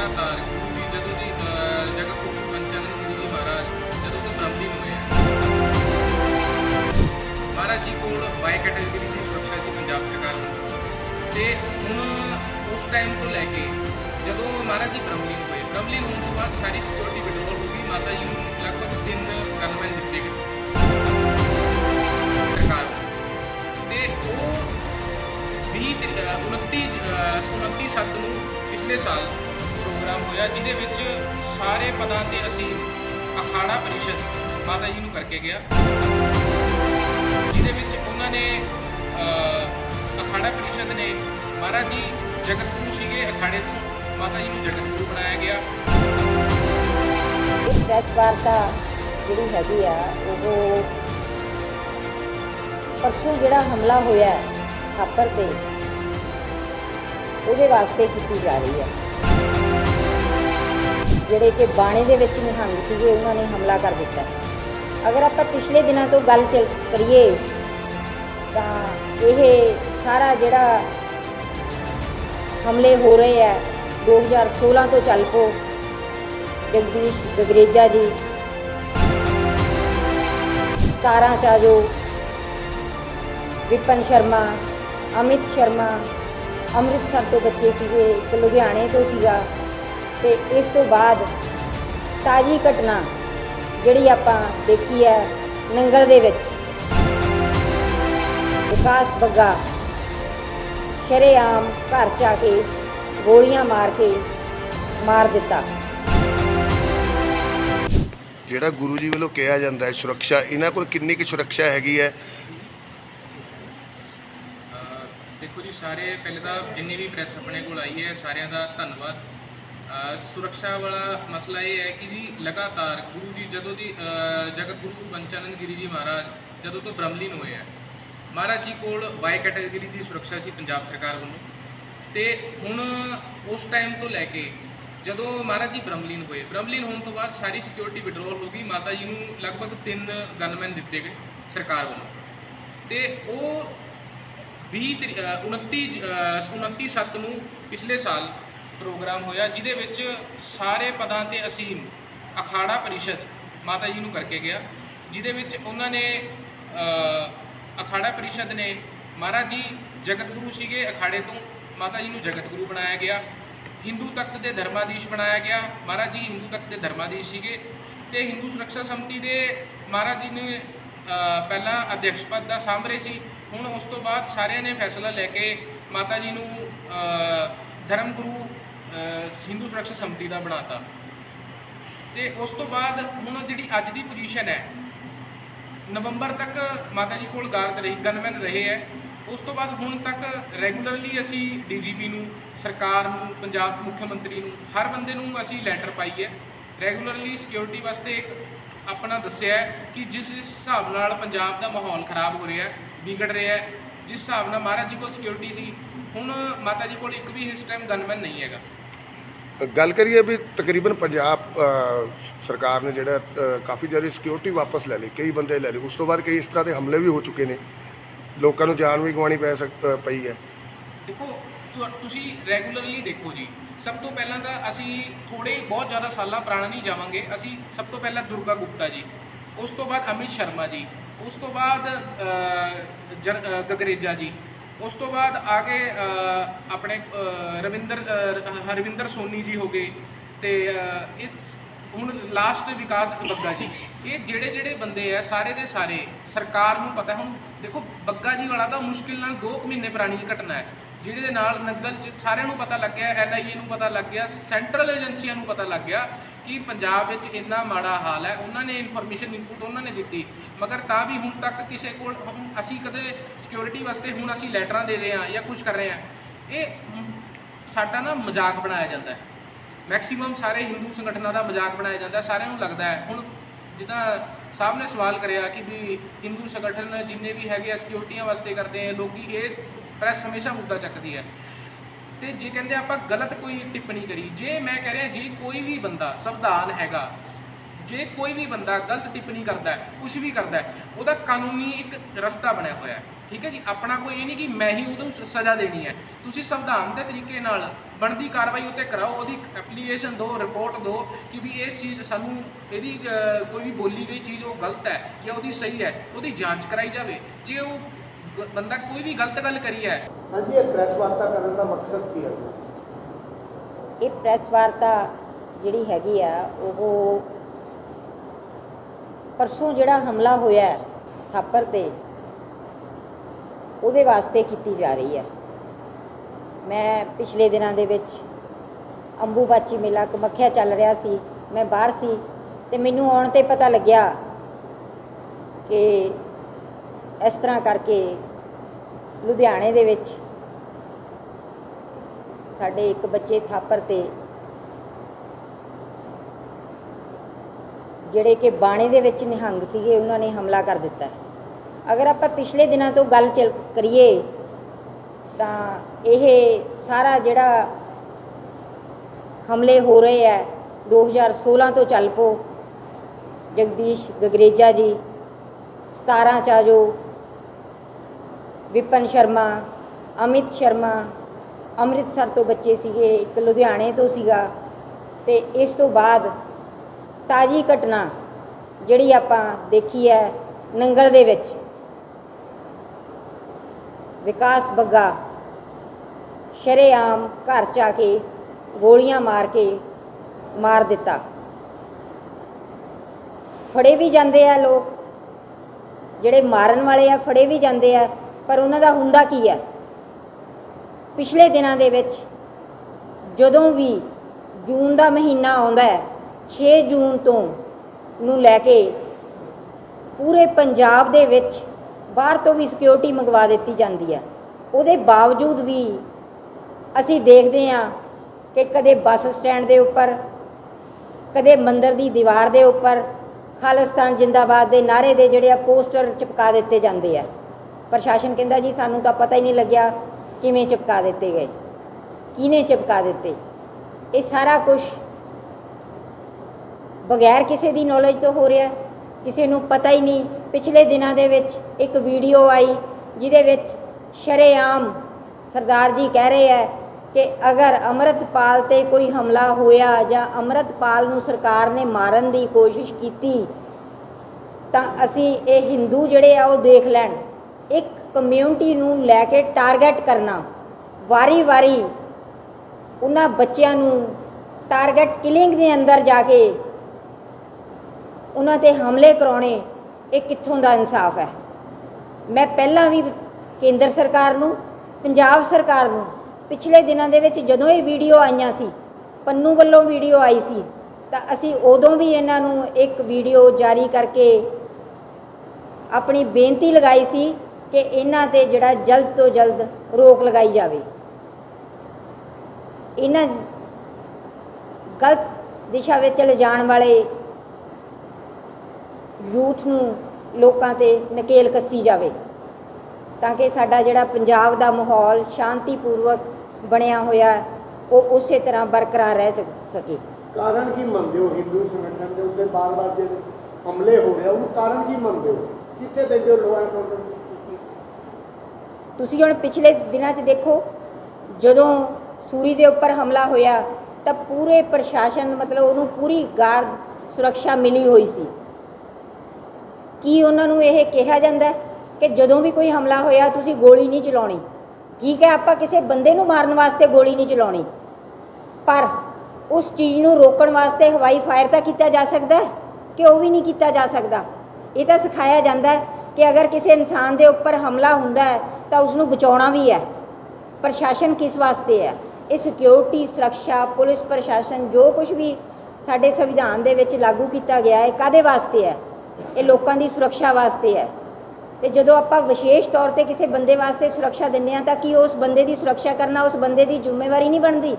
ਲਗਾਤਾਰ ਗੁਰੂ ਜੀ ਜਦੋਂ ਦੀ ਜਗਤ ਗੁਰੂ ਪੰਚਨ ਗੁਰੂ ਜੀ ਮਹਾਰਾਜ ਜਦੋਂ ਤੋਂ ਬ੍ਰਹਮਲੀਨ ਹੋਏ ਆ ਮਹਾਰਾਜ ਜੀ ਕੋਲ ਬਾਈ ਕੈਟਾਗਰੀ ਦੀ ਸੁਰੱਖਿਆ ਸੀ ਪੰਜਾਬ ਸਰਕਾਰ ਨੂੰ। ਤੇ ਹੁਣ ਉਸ ਟਾਈਮ ਤੋਂ ਲੈ ਕੇ ਜਦੋਂ ਮਹਾਰਾਜ ਜੀ ਬ੍ਰਹਮਲੀਨ ਹੋਏ ਬ੍ਰਹਮਲੀਨ ਹੋਣ ਤੋਂ ਬਾਅਦ ਸਾਰੀ ਸਿਕਿਉਰਿਟੀ ਵਿਡਰੋਲ ਹੋ ਗਈ, ਮਾਤਾ ਜੀ ਨੂੰ ਲਗਭਗ ਤਿੰਨ ਗਨਮੈਨ ਦਿੱਤੇ ਗਏ। ਸਰਕਾਰ ਵੱਲੋਂ। ਤੇ ਉਹ 20 ਤਰੀ- ਅਹ 29 29 ਸੱਤ ਨੂੰ ਪਿਛਲੇ ਸਾਲ ਪ੍ਰੋਗਰਾਮ ਹੋਇਆ, ਜਿਹਦੇ ਵਿੱਚ ਸਾਰੇ ਪਦਾਂ ਤੇ ਅਸੀਂ ਅਖਾੜਾ ਪਰਿਸ਼ਦ ਮਾਤਾ ਜੀ ਨੂੰ ਕਰਕੇ ਗਿਆ। ਜਿਹਦੇ ਵਿੱਚ ਉਹਨਾਂ ਨੇ ਅਖਾੜਾ ਪਰਿਸ਼ਦ ਨੇ ਮਹਾਰਾਜ ਜੀ ਜਗਤ ਗੁਰੂ ਸੀਗੇ, ਅਖਾੜੇ ਤੋਂ ਮਾਤਾ ਜੀ ਨੂੰ ਜਗਤ ਗੁਰੂ ਬਣਾਇਆ ਗਿਆ। ਇਸ ਪ੍ਰੈਸ ਵਾਰਤਾ ਜਿਹੜੀ ਹੈਗੀ ਆ, ਉਹ ਪਰਸੋਂ ਜਿਹੜਾ ਹਮਲਾ ਹੋਇਆ ਹੈ ਖਾਪਰ ਤੇ, ਉਹਦੇ ਵਾਸਤੇ ਕੀਤੀ ਜਾ ਰਹੀ ਹੈ। ਜਿਹੜੇ ਕਿ ਬਾਣੇ ਦੇ ਵਿੱਚ ਨਿਹੰਗ ਸੀਗੇ, ਉਹਨਾਂ ਨੇ ਹਮਲਾ ਕਰ ਦਿੱਤਾ। ਅਗਰ ਆਪਾਂ ਪਿਛਲੇ ਦਿਨਾਂ ਤੋਂ ਗੱਲ ਚੱਲ ਕਰੀਏ, ਤਾਂ ਇਹ ਸਾਰਾ ਜਿਹੜਾ ਹਮਲੇ ਹੋ ਰਹੇ ਆ 2016 ਤੋਂ ਚੱਲ ਪੋ। ਜਗਦੀਸ਼ ਗਗਰੇਜਾ ਜੀ 17 ਚ ਆ ਜੋ। ਵਿਪਨ ਸ਼ਰਮਾ, ਅਮਿਤ ਸ਼ਰਮਾ, ਅੰਮ੍ਰਿਤਸਰ ਤੋਂ ਬੱਚੇ ਸੀਗੇ, ਇੱਕ ਲੁਧਿਆਣੇ ਤੋਂ ਸੀਗਾ। ਤੇ ਇਸ ਤੋਂ ਬਾਅਦ ਤਾਜੀ ਘਟਨਾ ਜਿਹੜੀ ਆਪਾਂ ਦੇਖੀ ਹੈ ਨੰਗਲ ਦੇ ਵਿੱਚ। ਵਿਕਾਸ ਬੱਗਾ ਸ਼ਰੇਆਮ ਘਰ ਚ ਆ ਕੇ ਗੋਲੀਆਂ ਮਾਰ ਕੇ ਮਾਰ ਦਿੱਤਾ। ਜਿਹੜਾ ਗੁਰੂ ਜੀ ਵੱਲੋਂ ਕਿਹਾ ਜਾਂਦਾ ਹੈ ਸੁਰੱਖਿਆ ਇਹਨਾਂ ਕੋਲ ਕਿੰਨੀ ਕੁ ਸੁਰੱਖਿਆ ਹੈਗੀ ਹੈ? ਦੇਖੋ ਜੀ ਸਾਰੇ ਪਹਿਲੇ ਤਾਂ ਜਿੰਨੀ ਵੀ ਪ੍ਰੈਸ ਆਪਣੇ ਕੋਲ ਆਈ ਹੈ ਸਾਰਿਆਂ ਦਾ ਧੰਨਵਾਦ। ਸੁਰੱਖਿਆ ਵਾਲਾ ਮਸਲਾ ਇਹ ਹੈ ਕਿ ਜੀ ਲਗਾਤਾਰ ਗੁਰੂ ਜੀ ਜਦੋਂ ਦੀ ਜਗਤ ਗੁਰੂ ਪੰਚਾਨੰਦ ਗਿਰੀ ਜੀ ਮਹਾਰਾਜ ਜਦੋਂ ਤੋਂ ਬ੍ਰਹਮਲੀਨ ਹੋਏ ਆ, ਮਹਾਰਾਜ ਜੀ ਕੋਲ ਵਾਈ ਕੈਟਾਗਰੀ ਦੀ ਸੁਰੱਖਿਆ ਸੀ ਪੰਜਾਬ ਸਰਕਾਰ ਵੱਲੋਂ ਤੇ ਹੁਣ ਉਸ ਟਾਈਮ ਤੋਂ ਲੈ ਕੇ ਜਦੋਂ ਮਹਾਰਾਜ ਜੀ ਬ੍ਰਹਮਲੀਨ ਹੋਏ, ਬ੍ਰਹਮਲੀਨ ਹੋਣ ਤੋਂ ਬਾਅਦ ਸਾਰੀ ਸਿਕਿਉਰਿਟੀ ਵਿਡਰੋਲ ਹੋ ਗਈ, ਮਾਤਾ ਜੀ ਨੂੰ ਲਗਭਗ ਤਿੰਨ ਗਨਮੈਨ ਦਿੱਤੇ ਗਏ ਸਰਕਾਰ ਵੱਲੋਂ ਤੇ ਉਹ 20 ਤਰੀ- ਅਹ 29 29 ਸੱਤ ਨੂੰ ਪਿਛਲੇ ਸਾਲ ਪ੍ਰੋਗਰਾਮ ਹੋਇਆ, ਜਿਹਦੇ ਵਿੱਚ ਸਾਰੇ ਪਦਾਂ ਤੇ ਅਸੀਮ ਅਖਾੜਾ ਪਰਿਸ਼ਦ ਮਾਤਾ ਜੀ ਨੂੰ ਕਰਕੇ ਗਿਆ, ਜਿਹਦੇ ਵਿੱਚ ਉਹਨਾਂ ਨੇ ਅਖਾੜਾ ਪਰਿਸ਼ਦ ਨੇ ਮਹਾਰਾਜ ਜੀ ਜਗਤ ਗੁਰੂ ਸੀਗੇ, ਅਖਾੜੇ ਤੋਂ ਮਾਤਾ ਜੀ ਨੂੰ ਜਗਤ ਗੁਰੂ ਬਣਾਇਆ ਗਿਆ, ਹਿੰਦੂ ਤਖਤ ਦੇ ਧਰਮਾਧੀਸ਼ ਬਣਾਇਆ ਗਿਆ, ਮਹਾਰਾਜ ਜੀ ਹਿੰਦੂ ਤਖਤ ਦੇ ਧਰਮਾਦੀਸ਼ ਸੀਗੇ ਤੇ ਹਿੰਦੂ ਸੁਰੱਖਿਆ ਸਮਿਤੀ ਦੇ ਮਹਾਰਾਜ ਜੀ ਨੇ ਪਹਿਲਾਂ ਅਧਿਕਸ਼ ਪਦ ਦਾ ਸਾਂਭ ਰਹੇ ਸੀ, ਹੁਣ ਉਸ ਤੋਂ ਬਾਅਦ ਸਾਰਿਆਂ ਨੇ ਫੈਸਲਾ ਲੈ ਕੇ ਮਾਤਾ ਜੀ ਨੂੰ ਧਰਮ ਗੁਰੂ ਹਿੰਦੂ ਸੁਰੱਖਿਆ ਸੰਮਤੀ ਦਾ ਬਣਾਤਾ। ਤੇ ਉਸ ਤੋਂ ਬਾਅਦ ਹੁਣ ਜਿਹੜੀ ਅੱਜ ਦੀ ਪੋਜੀਸ਼ਨ ਹੈ, ਨਵੰਬਰ ਤੱਕ ਮਾਤਾ ਜੀ ਕੋਲ ਗਾਰਡ ਰਹੀ ਗਨਮੈਨ ਰਹੇ ਹੈ। ਉਸ ਤੋਂ ਬਾਅਦ ਹੁਣ ਤੱਕ ਰੈਗੂਲਰਲੀ ਅਸੀਂ ਡੀਜੀਪੀ ਨੂੰ, ਸਰਕਾਰ ਨੂੰ, ਪੰਜਾਬ ਮੁੱਖ ਮੰਤਰੀ ਨੂੰ, ਹਰ ਬੰਦੇ ਨੂੰ ਅਸੀਂ ਲੈਟਰ ਪਾਈ ਹੈ। ਰੈਗੂਲਰਲੀ ਸਿਕਿਉਰਿਟੀ ਵਾਸਤੇ ਇੱਕ ਆਪਣਾ ਦੱਸਿਆ ਕਿ ਜਿਸ ਹਿਸਾਬ ਨਾਲ ਪੰਜਾਬ ਦਾ ਮਾਹੌਲ ਖਰਾਬ ਹੋ ਰਿਹਾ ਵਿਗੜ ਰਿਹਾ ਜਿਸ ਹਿਸਾਬ ਨਾਲ ਮਹਾਰਾਜ ਜੀ ਕੋਲ ਸਿਕਿਉਰਿਟੀ ਸੀ, ਹੁਣ ਮਾਤਾ ਜੀ ਕੋਲ ਇੱਕ ਵੀ ਇਸ ਟਾਈਮ ਗਨਮੈਨ ਨਹੀਂ ਹੈਗਾ। ਗੱਲ ਕਰੀਏ ਵੀ ਤਕਰੀਬਨ ਪੰਜਾਬ ਸਰਕਾਰ ਨੇ ਜਿਹੜਾ ਕਾਫੀ ਜ਼ਿਆਦਾ ਸਿਕਿਉਰਿਟੀ ਵਾਪਸ ਲੈ ਲਈ ਕਈ ਬੰਦੇ ਲੈ ਲਏ। ਉਸ ਤੋਂ ਬਾਅਦ ਕਈ ਇਸ ਤਰ੍ਹਾਂ ਦੇ ਹਮਲੇ ਵੀ ਹੋ ਚੁੱਕੇ ਨੇ। ਲੋਕਾਂ ਨੂੰ ਜਾਨ ਵੀ ਗਵਾਉਣੀ ਪੈ ਸਕ ਪਈ ਹੈ। ਦੇਖੋ ਤੁ- ਤੁਸੀਂ ਰੈਗੂਲਰਲੀ ਦੇਖੋ ਜੀ। ਸਭ ਤੋਂ ਪਹਿਲਾਂ ਤਾਂ ਅਸੀਂ ਥੋੜੇ ਬਹੁਤ ਜ਼ਿਆਦਾ ਸਾਲਾਂ ਪੁਰਾਣਾ ਨਹੀਂ ਜਾਵਾਂਗੇ। ਅਸੀਂ ਸਭ ਤੋਂ ਪਹਿਲਾਂ ਦੁਰਗਾ ਗੁਪਤਾ ਜੀ ਉਸ ਤੋਂ ਬਾਅਦ ਅਮਿਤ ਸ਼ਰਮਾ ਜੀ ਉਸ ਤੋਂ ਬਾਅਦ ਅ, ਗਗਰੇਜਾ ਜੀ। ਉਸ ਤੋਂ ਬਾਅਦ ਆ ਕੇ ਆਪਣੇ ਰਵਿੰਦਰ ਹਰਵਿੰਦਰ ਸੋਨੀ ਜੀ ਹੋ ਗਏ ਤੇ ਇਸ ਹੁਣ ਲਾਸਟ ਵਿਕਾਸ ਬੱਗਾ ਜੀ। ਇਹ ਜਿਹੜੇ ਜਿਹੜੇ ਬੰਦੇ ਆ, ਸਾਰੇ ਦੇ ਸਾਰੇ, ਸਰਕਾਰ ਨੂੰ ਪਤਾ, ਹੁਣ ਦੇਖੋ ਬੱਗਾ ਜੀ ਵਾਲਾ ਤਾਂ ਮੁਸ਼ਕਿਲ ਨਾਲ 2 ਮਹੀਨੇ ਪੁਰਾਣੀ ਘਟਨਾ ਹੈ, ਜਿਹਦੇ ਦੇ ਨਾਲ ਨੰਗਲ ਚ ਸਾਰਿਆਂ ਨੂੰ ਪਤਾ ਲੱਗ ਗਿਆ ਐਨਆਈਏ ਨੂੰ ਪਤਾ ਲੱਗ ਗਿਆ ਸੈਂਟਰਲ ਏਜੰਸੀਆਂ ਨੂੰ ਪਤਾ ਲੱਗ ਗਿਆ ਕਿ ਪੰਜਾਬ ਵਿੱਚ ਇੰਨਾ ਮਾੜਾ ਹਾਲ ਹੈ, ਉਹਨਾਂ ਨੇ ਇਨਫੋਰਮੇਸ਼ਨ ਇਨਪੁਟ ਉਹਨਾਂ ਨੇ ਦਿੱਤੀ, ਮਗਰ ਤਾਂ ਵੀ ਹੁਣ ਤੱਕ ਕਿਸੇ ਕੋਲ ਹੁਣ ਅਸੀਂ ਕਦੇ ਸਿਕਿਉਰਿਟੀ ਵਾਸਤੇ ਹੁਣ ਅਸੀਂ ਲੈਟਰਾਂ ਦੇ ਰਹੇ ਹਾਂ ਜਾਂ ਕੁਝ ਕਰ ਰਹੇ ਹਾਂ, ਇਹ ਸਾਡਾ ਨਾ ਮਜ਼ਾਕ ਬਣਾਇਆ ਜਾਂਦਾ ਹੈ। ਮੈਕਸਿਮਮ ਸਾਰੇ ਹਿੰਦੂ ਸੰਗਠਨਾਂ ਦਾ ਮਜ਼ਾਕ ਬਣਾਇਆ ਜਾਂਦਾ ਸਾਰਿਆਂ ਨੂੰ ਲੱਗਦਾ ਹੈ। ਹੁਣ ਜਿੱਦਾਂ ਸਾਹਿਬ ਨੇ ਸਵਾਲ ਕਰਿਆ ਕਿ ਵੀ ਹਿੰਦੂ ਸੰਗਠਨ ਜਿੰਨੇ ਵੀ ਹੈਗੇ ਆ ਸਿਕਿਉਰਟੀਆਂ ਵਾਸਤੇ ਕਰਦੇ ਆ, ਲੋਕੀ ਇਹ ਪ੍ਰੈਸ ਹਮੇਸ਼ਾ ਮੁੱਦਾ ਚੱਕਦੀ ਹੈ। ਤੇ ਜੇ ਕਹਿੰਦੇ ਆਪਾਂ ਗਲਤ ਕੋਈ ਟਿੱਪਣੀ ਕਰੀ, ਜੇ ਮੈਂ ਕਹਿ ਰਿਹਾ, ਜੇ ਕੋਈ ਵੀ ਬੰਦਾ ਸੰਵਿਧਾਨ ਹੈਗਾ, ਜੇ ਕੋਈ ਵੀ ਬੰਦਾ ਗਲਤ ਟਿੱਪਣੀ ਕਰਦਾ ਹੈ ਕੁਝ ਵੀ ਕਰਦਾ ਹੈ, ਉਹਦਾ ਕਾਨੂੰਨੀ ਇੱਕ ਰਸਤਾ ਬਣਿਆ ਹੋਇਆ ਹੈ, ਠੀਕ ਹੈ ਜੀ? ਆਪਣਾ ਕੋਈ ਇਹ ਨਹੀਂ ਕਿ ਮੈਂ ਹੀ ਉਹਨੂੰ ਸਜ਼ਾ ਦੇਣੀ ਹੈ। ਤੁਸੀਂ ਸੰਵਿਧਾਨ ਦੇ ਤਰੀਕੇ ਨਾਲ ਬਣਦੀ ਕਾਰਵਾਈ ਉੱਤੇ ਕਰਾਓ, ਉਹਦੀ ਐਪਲੀਕੇਸ਼ਨ ਦਿਓ ਰਿਪੋਰਟ ਦਿਓ ਕਿ ਵੀ ਇਸ ਚੀਜ਼ ਸਾਨੂੰ, ਇਹਦੀ ਕੋਈ ਵੀ ਬੋਲੀ ਗਈ ਚੀਜ਼ ਉਹ ਗਲਤ ਹੈ ਜਾਂ ਉਹਦੀ ਸਹੀ ਹੈ, ਉਹਦੀ ਜਾਂਚ ਕਰਾਈ ਜਾਵੇ। ਜੇ ਉਹ ਬੰਦਾ ਕੋਈ ਵੀ ਗਲਤ ਗੱਲ ਕਰੀ ਹੈ। ਹਾਂਜੀ ਇਹ ਪ੍ਰੈਸ ਵਾਰਤਾ ਕਰਨ ਦਾ ਮਕਸਦ ਕੀ ਹੈ? ਇਹ ਪ੍ਰੈਸ ਵਾਰਤਾ ਜਿਹੜੀ ਹੈਗੀ ਆ ਉਹ ਪਰਸੋਂ ਜਿਹੜਾ ਹਮਲਾ ਹੋਇਆ ਹੈ ਥਾਪਰ ਤੇ ਉਹਦੇ ਵਾਸਤੇ ਕੀਤੀ ਜਾ ਰਹੀ ਹੈ। ਮੈਂ ਪਿਛਲੇ ਦਿਨਾਂ ਦੇ ਵਿੱਚ ਅੰਬੂਬਾਚੀ ਮੇਲਾ ਕਮੱਖਿਆ ਚੱਲ ਰਿਹਾ ਸੀ ਮੈਂ ਬਾਹਰ ਸੀ ਤੇ ਮੈਨੂੰ ਆਉਣ ਤੇ ਪਤਾ ਲੱਗਿਆ ਕਿ ਇਸ ਤਰ੍ਹਾਂ ਕਰਕੇ ਲੁਧਿਆਣੇ ਦੇ ਵਿੱਚ ਸਾਡੇ ਇੱਕ ਬੱਚੇ ਥਾਪਰ ਤੇ ਜਿਹੜੇ ਕਿ ਬਾਣੇ ਦੇ ਵਿੱਚ ਨਿਹੰਗ ਸੀਗੇ, ਉਹਨਾਂ ਨੇ ਹਮਲਾ ਕਰ ਦਿੱਤਾ ਅਗਰ ਆਪਾਂ ਪਿਛਲੇ ਦਿਨਾਂ ਤੋਂ ਗੱਲ ਚੱਲ ਕਰੀਏ, ਤਾਂ ਇਹ ਸਾਰਾ ਜਿਹੜਾ ਹਮਲੇ ਹੋ ਰਹੇ ਹੈ 2016 ਤੋਂ ਚੱਲ ਪੋ, ਜਗਦੀਸ਼ ਗਗਰੇਜਾ ਜੀ 17 ਚ ਆ ਜੋ ਵਿਪਨ ਸ਼ਰਮਾ, ਅਮਿਤ ਸ਼ਰਮਾ, ਅੰਮ੍ਰਿਤਸਰ ਤੋਂ ਬੱਚੇ ਸੀਗੇ, ਇੱਕ ਲੁਧਿਆਣੇ ਤੋਂ ਸੀਗਾ ਤੇ ਇਸ ਤੋਂ ਬਾਅਦ ਤਾਜੀ ਘਟਨਾ ਜਿਹੜੀ ਆਪਾਂ ਦੇਖੀ ਹੈ ਨੰਗਲ ਦੇ ਵਿੱਚ। ਵਿਕਾਸ ਬੱਗਾ ਸ਼ਰੇਆਮ ਘਰ ਚ ਆ ਕੇ ਗੋਲੀਆਂ ਮਾਰ ਕੇ ਮਾਰ ਦਿੱਤਾ। ਫੜੇ ਵੀ ਜਾਂਦੇ ਆ ਲੋਕ, ਜਿਹੜੇ ਮਾਰਨ ਵਾਲੇ ਆ, ਫੜੇ ਵੀ ਜਾਂਦੇ ਆ। ਪਰ ਉਹਨਾਂ ਦਾ ਹੁੰਦਾ ਕੀ ਹੈ? ਪਿਛਲੇ ਦਿਨਾਂ ਦੇ ਵਿੱਚ ਜਦੋਂ ਵੀ ਜੂਨ ਦਾ ਮਹੀਨਾ ਆਉਂਦਾ ਹੈ 6 ਜੂਨ ਤੋਂ ਨੂੰ ਲੈ ਕੇ ਪੂਰੇ ਪੰਜਾਬ ਦੇ ਵਿੱਚ ਬਾਹਰ ਤੋਂ ਵੀ ਸਿਕਿਉਰਿਟੀ ਮੰਗਵਾ ਦਿੱਤੀ ਜਾਂਦੀ ਹੈ। ਉਹਦੇ ਬਾਵਜੂਦ ਵੀ ਅਸੀਂ ਦੇਖਦੇ ਹਾਂ ਕਿ ਕਦੇ ਬੱਸ ਸਟੈਂਡ ਦੇ ਉੱਪਰ, ਕਦੇ ਮੰਦਰ ਦੀ ਦੀਵਾਰ ਦੇ ਉੱਪਰ ਖਾਲਿਸਤਾਨ ਜਿੰਦਾਬਾਦ ਦੇ ਨਾਰੇ ਦੇ ਜਿਹੜੇ ਆ ਪੋਸਟਰ ਚਿਪਕਾ ਦਿੱਤੇ ਜਾਂਦੇ ਆ। ਪ੍ਰਸ਼ਾਸਨ ਕਹਿੰਦਾ ਜੀ, ਸਾਨੂੰ ਤਾਂ ਪਤਾ ਹੀ ਨਹੀਂ ਲੱਗਿਆ ਕਿਵੇਂ ਚਿਪਕਾ ਦਿੱਤੇ ਗਏ। ਕਿਹਨੇ ਚਿਪਕਾ ਦਿੱਤੇ? ਇਹ ਸਾਰਾ ਕੁਝ ਬਗੈਰ ਕਿਸੇ ਦੀ ਨੌਲੇਜ ਤੋਂ ਹੋ ਰਿਹਾ ਕਿਸੇ ਨੂੰ ਪਤਾ ਹੀ ਨਹੀਂ। ਪਿਛਲੇ ਦਿਨਾਂ ਦੇ ਵਿੱਚ ਇੱਕ ਵੀਡੀਓ ਆਈ, ਜਿਹਦੇ ਵਿੱਚ ਸ਼ਰੇਆਮ ਸਰਦਾਰ ਜੀ ਕਹਿ ਰਹੇ ਹੈ ਕਿ ਅਗਰ ਅੰਮ੍ਰਿਤਪਾਲ ਤੇ ਕੋਈ ਹਮਲਾ ਹੋਇਆ ਜਾਂ ਅੰਮ੍ਰਿਤਪਾਲ ਨੂੰ ਸਰਕਾਰ ਨੇ ਮਾਰਨ ਦੀ ਕੋਸ਼ਿਸ਼ ਕੀਤੀ, ਤਾਂ ਅਸੀਂ ਇਹ ਹਿੰਦੂ ਜਿਹੜੇ ਆ ਉਹ ਦੇਖ ਲੈਣ। ਇੱਕ ਕਮਿਊਨਿਟੀ ਨੂੰ ਲੈ ਕੇ ਟਾਰਗੇਟ ਕਰਨਾ। ਵਾਰੀ-ਵਾਰੀ ਉਹਨਾਂ ਬੱਚਿਆਂ ਨੂੰ ਟਾਰਗੇਟ ਕਿਲਿੰਗ ਦੇ ਅੰਦਰ ਜਾ ਕੇ ਉਹਨਾਂ ਤੇ ਹਮਲੇ ਕਰਾਉਣੇ, ਇਹ ਕਿੱਥੋਂ ਦਾ ਇਨਸਾਫ ਹੈ? ਮੈਂ ਪਹਿਲਾਂ ਵੀ ਕੇਂਦਰ ਸਰਕਾਰ ਨੂੰ, ਪੰਜਾਬ ਸਰਕਾਰ ਨੂੰ ਪਿਛਲੇ ਦਿਨਾਂ ਦੇ ਵਿੱਚ ਜਦੋਂ ਇਹ ਵੀਡੀਓ ਆਈਆਂ ਸੀ, ਪੰਨੂ ਵੱਲੋਂ ਵੀਡੀਓ ਆਈ ਸੀ, ਤਾਂ ਅਸੀਂ ਉਦੋਂ ਵੀ ਇਹਨਾਂ ਨੂੰ ਇੱਕ ਵੀਡੀਓ ਜਾਰੀ ਕਰਕੇ ਆਪਣੀ ਬੇਨਤੀ ਲਗਾਈ ਸੀ ਕਿ ਇਹਨਾਂ ਤੇ ਜਿਹੜਾ ਜਲਦ ਤੋਂ ਜਲਦ ਰੋਕ ਲਗਾਈ ਜਾਵੇ। ਇਹਨਾਂ ਗਲਤ ਦਿਸ਼ਾ ਵਿੱਚ ਲਿਜਾਣ ਵਾਲੇ ਯੂਥ ਨੂੰ ਲੋਕਾਂ ਤੇ ਨਕੇਲ ਕੱਸੀ ਜਾਵੇ ਤਾਂ ਕਿ ਸਾਡਾ ਜਿਹੜਾ ਪੰਜਾਬ ਦਾ ਮਾਹੌਲ ਸ਼ਾਂਤੀਪੂਰਵਕ ਬਣਿਆ ਹੋਇਆ, ਉਹ ਉਸੇ ਤਰ੍ਹਾਂ ਬਰਕਰਾਰ ਰਹਿ ਸਕੇ ਕਾਰਨ ਕੀ ਮੰਨਦੇ ਹੋ ਹਿੰਦੂ ਸੰਗਠਨ ਦੇ ਉੱਤੇ ਬਾਰ-ਬਾਰ ਜਿਹੜੇ ਹਮਲੇ ਹੋ ਰਹੇ ਆ, ਉਹਨੂੰ ਕਾਰਨ ਕੀ ਮੰਨਦੇ ਹੋ? ਕਿੱਥੇ ਦੇਖਦੇ ਹੋ ਲੋਅ ਐਂਡ ਤੁਸੀਂ ਹੁਣ ਪਿਛਲੇ ਦਿਨਾਂ 'ਚ ਦੇਖੋ, ਜਦੋਂ ਸੂਰੀ ਦੇ ਉੱਪਰ ਹਮਲਾ ਹੋਇਆ, ਤਾਂ ਪੂਰੇ ਪ੍ਰਸ਼ਾਸਨ ਮਤਲਬ ਉਹਨੂੰ ਪੂਰੀ ਗਾਰਡ ਸੁਰੱਖਿਆ ਮਿਲੀ ਹੋਈ ਸੀ। ਕੀ ਉਹਨਾਂ ਨੂੰ ਇਹ ਕਿਹਾ ਜਾਂਦਾ ਕਿ ਜਦੋਂ ਵੀ ਕੋਈ ਹਮਲਾ ਹੋਇਆ, ਤੁਸੀਂ ਗੋਲੀ ਨਹੀਂ ਚਲਾਉਣੀ? ਠੀਕ ਹੈ ਆਪਾਂ ਕਿਸੇ ਬੰਦੇ ਨੂੰ ਮਾਰਨ ਵਾਸਤੇ ਗੋਲੀ ਨਹੀਂ ਚਲਾਉਣੀ? ਪਰ ਉਸ ਚੀਜ਼ ਨੂੰ ਰੋਕਣ ਵਾਸਤੇ ਹਵਾਈ ਫਾਇਰ ਤਾਂ ਕੀਤਾ ਜਾ ਸਕਦਾ ਕਿ ਉਹ ਵੀ ਨਹੀਂ ਕੀਤਾ ਜਾ ਸਕਦਾ? ਇਹ ਤਾਂ ਸਿਖਾਇਆ ਜਾਂਦਾ ਹੈ ਕਿ ਅਗਰ ਕਿਸੇ ਇਨਸਾਨ ਦੇ ਉੱਪਰ ਹਮਲਾ ਹੁੰਦਾ ਹੈ, ਤਾਂ ਉਸ ਨੂੰ ਬਚਾਉਣਾ ਵੀ ਹੈ। ਪ੍ਰਸ਼ਾਸਨ ਕਿਸ ਵਾਸਤੇ ਹੈ? ਇਹ ਸਿਕਿਉਰਿਟੀ ਸੁਰੱਖਿਆ, ਪੁਲਿਸ ਪ੍ਰਸ਼ਾਸਨ ਜੋ ਕੁਝ ਵੀ ਸਾਡੇ ਸੰਵਿਧਾਨ ਦੇ ਵਿੱਚ ਲਾਗੂ ਕੀਤਾ ਗਿਆ ਹੈ ਕਾਦੇ ਵਾਸਤੇ ਹੈ? ਇਹ ਲੋਕਾਂ ਦੀ ਸੁਰੱਖਿਆ ਵਾਸਤੇ ਹੈ। ਤੇ ਜਦੋਂ ਆਪਾਂ ਵਿਸ਼ੇਸ਼ ਤੌਰ ਤੇ ਕਿਸੇ ਬੰਦੇ ਵਾਸਤੇ ਸੁਰੱਖਿਆ ਦਿੰਦੇ ਆ ਤਾਂ ਕੀ ਉਸ ਬੰਦੇ ਦੀ ਸੁਰੱਖਿਆ ਕਰਨਾ ਉਸ ਬੰਦੇ ਦੀ ਜ਼ਿੰਮੇਵਾਰੀ ਨਹੀਂ ਬਣਦੀ?